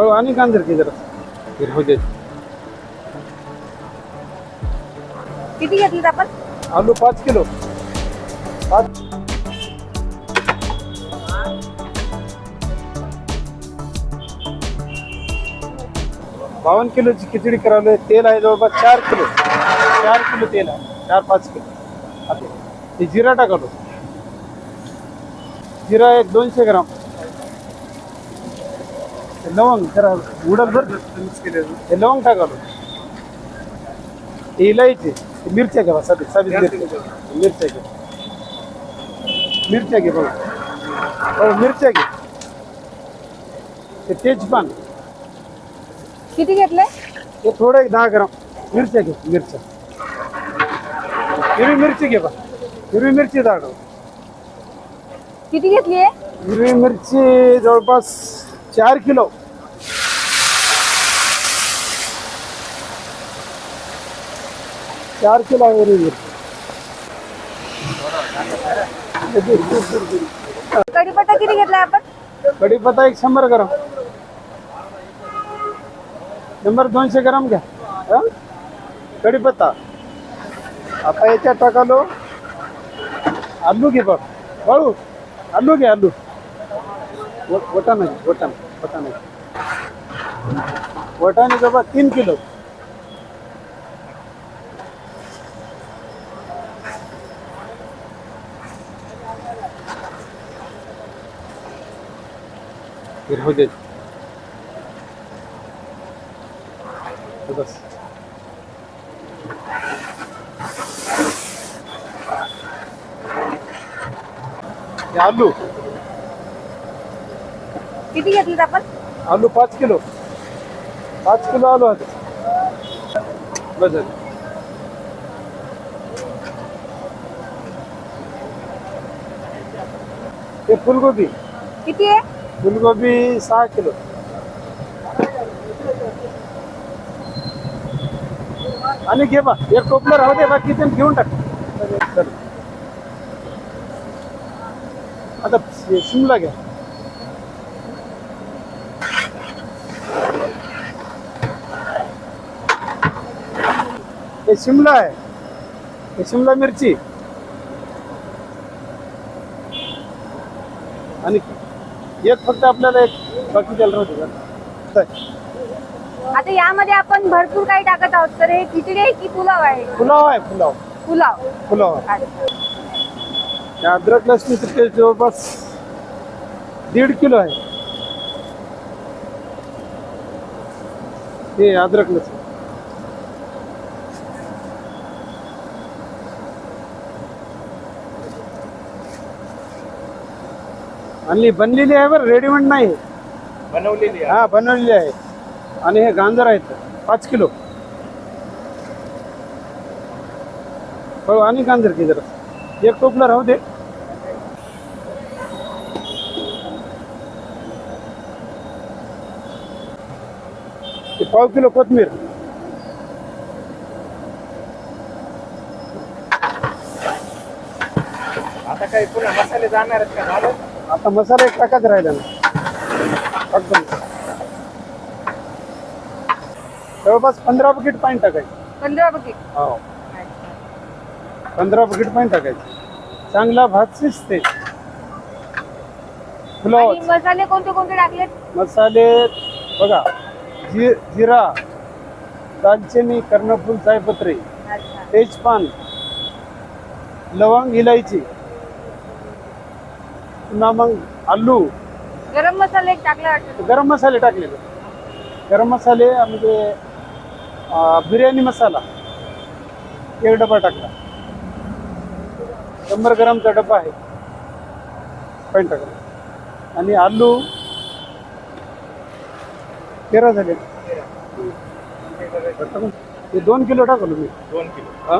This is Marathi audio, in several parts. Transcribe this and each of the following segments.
हो आणि कांदर की जरा हिरवू दे किती घेतलीत आपण आलू पाच किलो। पाच। बावन्न किलोची खिचडी करावली तेल आहे जवळपास चार किलो। चार किलो तेल आहे चार पाच किलो। आता हे जिरा टाकालो जिरा एक दोनशे ग्राम। हे लवंग जरा उडत भर हे लवंग टाकालो इलायची मिरच्या घ्या साधी साधी मिरच्या. मिरच्या घ्या. मिरच्या घे बघा. हो मिरच्या घे हे तेजपान किती घेतले हे थोडं एक दहा ग्राम. मिरच्या घे मिरच्या. हिरवी मिरची घे बा. हिरवी मिरची दाड किती घेतली आहे हिरवी मिरची जवळपास चार किलो। चार किलो मिरची कढीपत्ता किती घेतलाय आपण कढीपत्ता एक शंभर ग्राम। शंभर दोनशे ग्राम घ्या हं? कढीपत्ता आता याच्यात टाकालो आलू घे बघ आलू घे आलू? वटाणा घे वटाणा वटाणा वटाणे जवळ तीन किलो. हिरवू दे. बस. आलू. किती घेतलीत आपण? आलू पाच किलो. पाच किलो आलू आहे. हे फुलगोबी. किती आहे? फुलगोबी सहा किलो. आणि घे बा एक टोपलं राहू दे बाकी ते घेऊन टाक. आता शिमला घ्या. हे शिमला आहे. हे शिमला मिरची. आणि एक फक्त आपल्याला एक बाकी त्याला आता यामध्ये आपण भरपूर काही टाकत आहोत तर हे खिचडी आहे की पुलाव आहे? पुलाव आहे पुलाव. पुलाव. पुलाव. आहे अद्रक लसणीचं पेस्ट जवळपास दीड किलो आहे. हे अद्रक लसण. आणि बनलेली आहे बरं रेडीमेड नाही. बनवलेली हा बनवलेली आहे. आणि हे गांजर आहेत पाच किलो. हो आणि गांजर की जरा. एक टोपलं राहू दे. पाव किलो कोथमीर. आता काही पुन्हा मसाले जाणार आहेत का झालं आता मसाला एक टाकाच राहिला ना. जवळपास पंधरा बकेट पाणी टाकायचं. पंधरा बकेट हो. पंधरा बकेट पाणी टाकायचं. चांगला भात शिजते. मसाले कोणते कोणते टाकलेत? मसाले बघा जि जिरा दालचिनी कर्णफूल जायपत्री अच्छा. तेजपान लवंग इलायची पुन्हा मग आलू. गरम मसाला एक टाकला वाटतं गरम मसाले टाकलेले. गरम मसाले म्हणजे अं, बिर्याणी मसाला. एक डबा टाकला. शंभर ग्रामचा डबा आहे. पण टाकला. आणि आलू. तेरा झाले. हे दोन किलो टाकलो मी. दोन किलो. हा?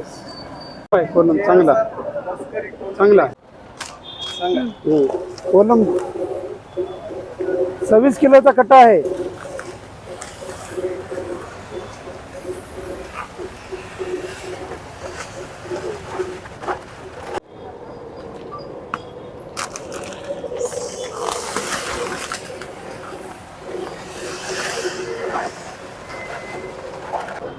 आहे, पूर्ण चांगला. चांगला. कोलम. सव्वीस किलोचा कट्टा आहे.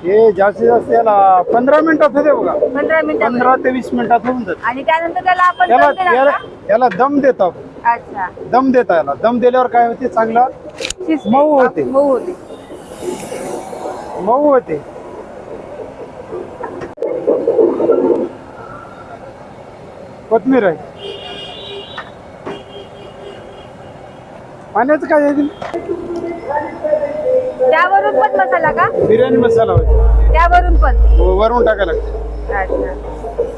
हे जास्तीत जास्त याला पंधरा मिनिटात होते बघा. पंधरा पंधरा ते वीस मिनिटात होऊन जाते. आणि त्यानंतर त्याला आपण त्याला दम देणार याला का? याला दम देतो आपण. अच्छा. दम देता याला. दम दिल्यावर काय होते? चांगला शिजते. मऊ होते. मऊ होते. मऊ होते. कोथमीर आहे. पाण्याचं काय आहे? त्यावरून पण मसाला का? बिर्याणी मसाला होते त्यावरून पण? वरून टाकायला लागते. अच्छा.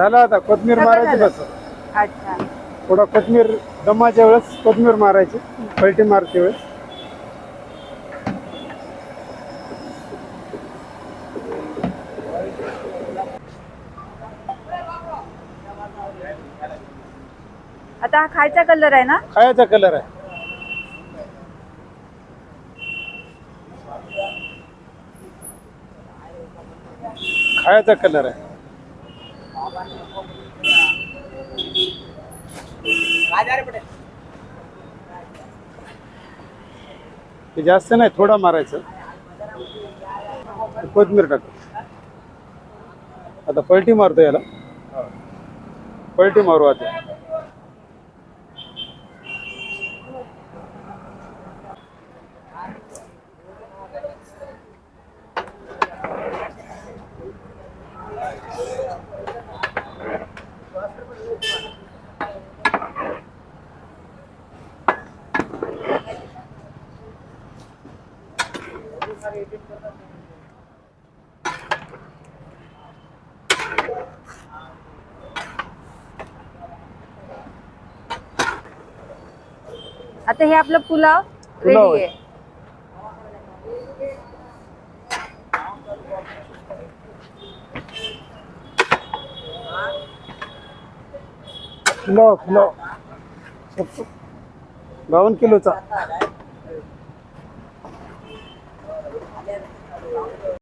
झालं आता कोथमीर सगळं मारायची झालं. बस. अच्छा. थोडा कोथमीर दमाच्या वेळेस कोथमीर मारायची पलटी मारते वेळेस. आता हा खायचा कलर आहे ना? खायचा कलर आहे. खायचा कलर आहे. ते जास्त नाही थोडा मारायचं. कोथमीर टाक. आता पलटी मारतो याला. पलटी मारू आता. आता हे आपलं पुलाव पुलाव रेडी आहे. आहे किलो बावन्न किलोचा.